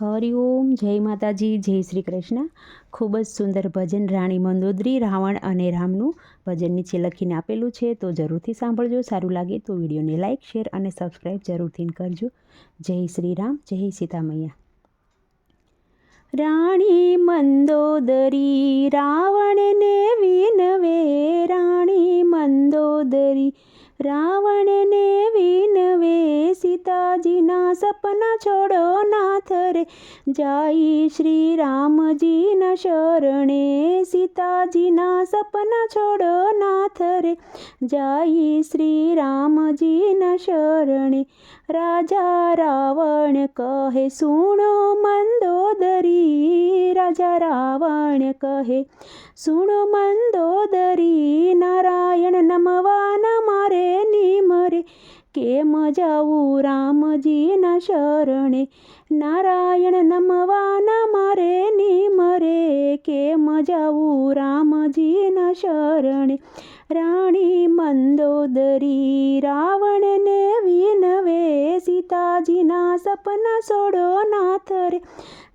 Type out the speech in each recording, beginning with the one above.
હરિઓમ જય માતાજી, જય શ્રી કૃષ્ણ. ખૂબ જ સુંદર ભજન રાણી મંદોદરી, રાવણ અને રામનું ભજન નીચે લખીને આપેલું છે. તો જરૂરથી સાંભળજો, સારું લાગે તો વિડીયોને લાઇક શેર અને સબસ્ક્રાઈબ જરૂરથી કરજો. જય શ્રી રામ, જય સીતામૈયા. રાણી મંદોદરી, રાવણને વિનવે. રાણી મંદોદરી, રાવણને વિનવે. સીતાજીના સપના છોડો નાથ રે જાય શ્રી રામજીના શરણે, સીતાજીના સપના છોડો નાથ રે જાય શ્રી રામજીના શરણે, રાજા રાવણ કહે, સુણો મંદોદરી. રાજા રાવણ કહે, સુણો મંદોદરી, નારાયણ નમવાના મારે નિમરે. કેમ જાવું રામજીના શરણે નારાયણ નમવાના મારે નિમરે કેમ જાવું રામજીના શરણે રાણી મંદોદરી રાવણને વિનવે સીતાજીના સપના છોડો નાથ રે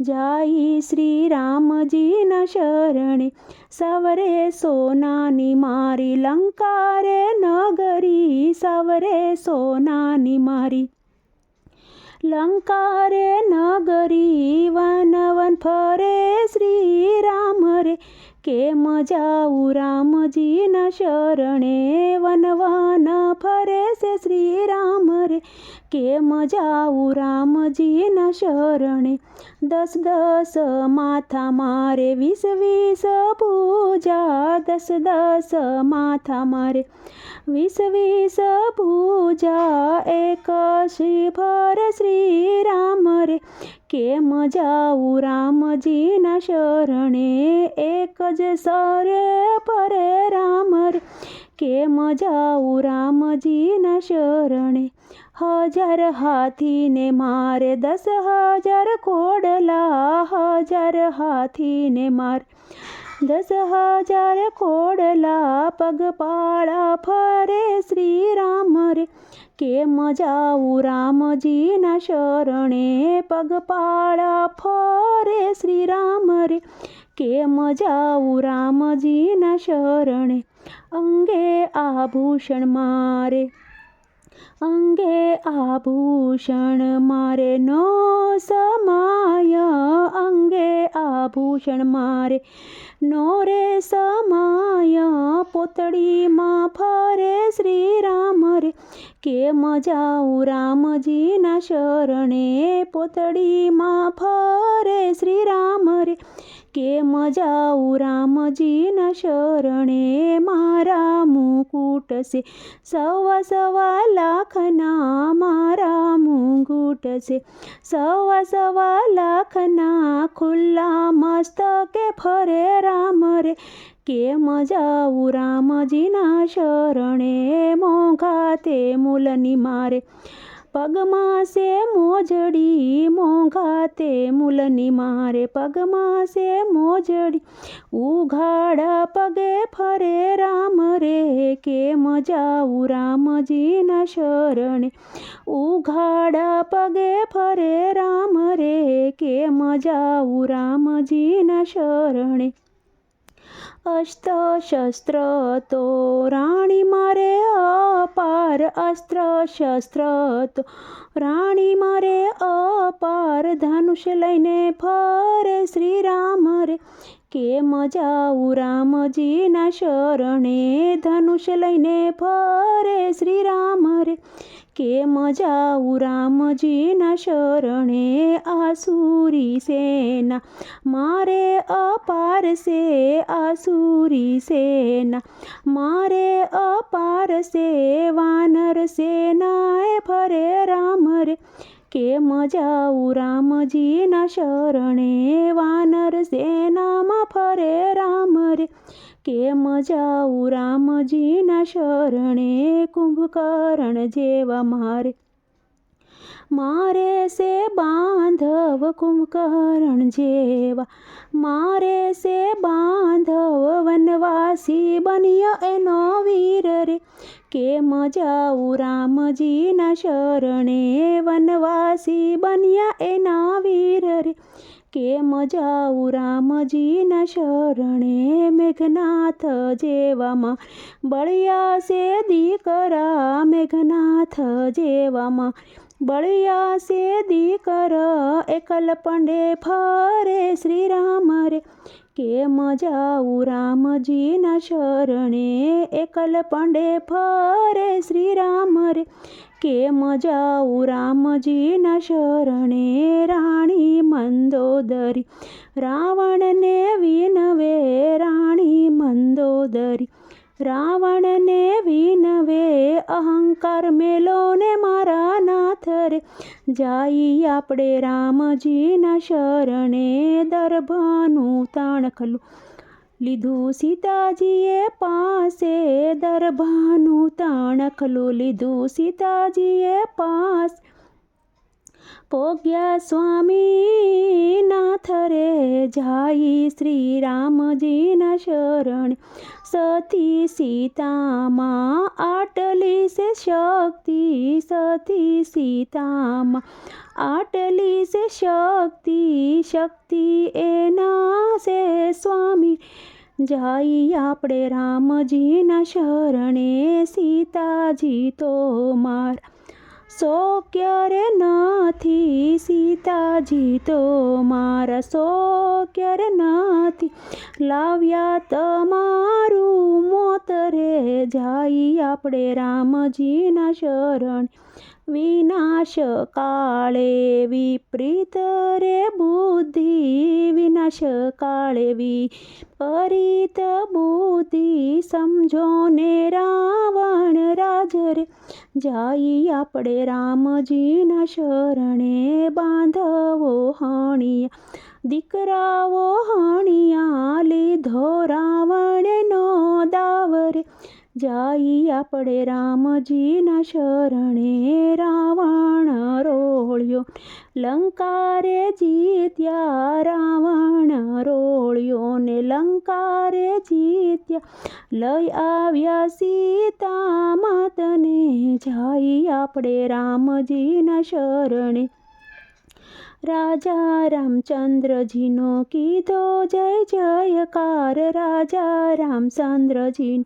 જાય શ્રી રામજીના શરણે. સવરે સોનાની મારી લંકારે નગરી. સવરે સોનાની મારી લંકારે નગરી. વન વન ફરે શ્રી રામ રે કેમ જાઉં રામજીના શરણે? વન વન ફરે છે શ્રી રામ રે કેમ જાઉં રામજીના શરણે. દસ દસ માથા મારે, વીસ વીસ પૂજા. દસ દસ માથા મારે, વીસ વીસ પૂજા. એક શ્રી ફર શ્રી રામ રે કેમ જાઉં રામજીના શરણે. એક જ સરે પરે રામ રે. કેમ જાઉં રામજીના શરણે. હજાર હાથીને મારે દસ હજાર કોડલા હજાર હાથીને માર. દસ હજાર કોડલા પગપાળા ફરે શ્રી રામ રે. કેમ જાઉં રામજીના શરણે, પગપાળા ફરે શ્રી રામ રે. કેમ જાઉં રામજીના શરણે, અંગે આભૂષણ મારે. અંગે આભૂષણ મારે નો સમાય. અંગે આભૂષણ મારે નો રે સમાય. પોતળીમાં ફરે શ્રી રામ રે. કેમ જાઉં રામજીના શરણે? પોતળીમાં ફરે શ્રી રામ રે. કેમ જાઉં રામજીના શરણે મારા મુકુટ છે. સવા સવા લાખના મારા મુકુટ છે. સવા સવા લાખના ખુલ્લા મસ્તકે ફરે રામ રે. કેમ જાઉં રામજીના શરણે મોંઘા તે મૂલની મારે. પગમાં સે મોજડી મોંઘા તે મૂલની મારે પગમાં સે મોજડી. ઉઘાડા પગે ફરે રામ રે, કેમ જાઉં રામજીના શરણે? ઉઘાડા પગે ફરે રામ રે, કેમ જાઉં રામજીના શરણે? અસ્ત્ર શસ્ત્ર તો રાણી મારે અપાર અસ્ત્ર શસ્ત્ર તો રાણી મારે અપાર ધનુષ લઈને ફરે શ્રી રામ રે. કેમ જાઉં રામજીના શરણે ધનુષ લઈને ફરે શ્રી રામ રે? કેમ જાઉં રામજીના શરણે આસુરી સેના. મારે અપાર સે આસુરી સેના. મારે અપાર સે વાનર સેનાએ ફરે રામ રે. કેમ જાઉં રામજીના શરણે વાનર સેનામાં ફરે રામ રે. કેમ જાઉં રામજીના શરણે? કુંભકર્ણ જેવા મારે. મારે સે બાંધવ કુંભકર્ણ જેવા. મારે સે બાંધવ વનવાસી બન્યો એનો વીર રે. કેમ જાઉં રામજીના શરણે? વનવાસી બન્યા એના વીર રે. કેમ જાઉં રામજીના શરણે મેઘનાથ જેવામાં બળિયા સે દીકરા મેઘનાથ જેવામાં બળિયા સે દીકર એકલ પંડે ફરે શ્રી રામ રે કેમ જાઉં રામજીના શરણે, એકલ પંડે ફરે શ્રી રામ રે કેમ જાઉં રામજીના શરણે, રાણી મંદોદરી. રાવણને વિનવે, રાણી મંદોદરી. રાવણને વિનવે, અહંકાર મેલોને મારા નાથ રે જાઈ આપણે રામજીના શરણે દર્ભનું તાણખલું. લીધું સીતાજીએ પાસે તાણ ખલું લીધું સીતાજીએ પાસ પોગ્યા સ્વામી નાથ રે શ્રી રામજીના શરણ. સતી સીતામાં આટલી સે શક્તિ, સતી સીતામાં આટલી સે શક્તિ શક્તિ એના સે સ્વામી. જાઈ આપણે રામજીના શરણે સીતાજી તો મારા શોક્ય ક્યારે નથી સીતાજી તો મારા સો ક્યારે નથી લાવ્યા તમારું મોત રે જાઈ આપણે રામજીના શરણ. વિનાશ કાળે વિપરીત રે બુદ્ધિ વિનાશ કાળે વિપરીત બુદ્ધિ. સમજો ને રાવણ રાજ રે જાઈ આપણે રામજીના શરણે બાંધવો હણિયા દીકરાઓ હણિયા લીધો રાવણનો દાવરે. જાઈ આપણે રામજીના શરણે રાવણ રોળ્યો. લંકારે જીત્યા રાવણ રોળ્યો ને લંકારે જીત્યા. લઈ આવ્યા સીતા માતને જાઈ આપણે રામજીના શરણે રાજા રામચંદ્રજીનો કીધો જય જયકાર રાજા રામચંદ્રજીનો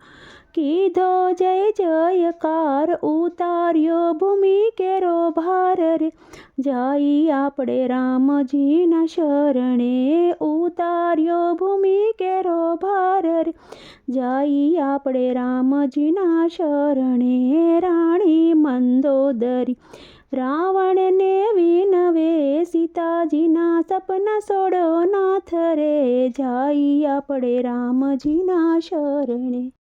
કીધો જય જયકાર ઉતાર્યો ભૂમિ કેરો ભાર રે જઈ આપણે રામજીના શરણે ઉતાર્યો ભૂમિ કેરો ભાર રે જઈ આપણે રામજીના શરણે રાણી મંદોદરી રાવણને વિનવે સીતાજીના સપના સોડો નાથ રે જાઈ આપણે રામજીના શરણે.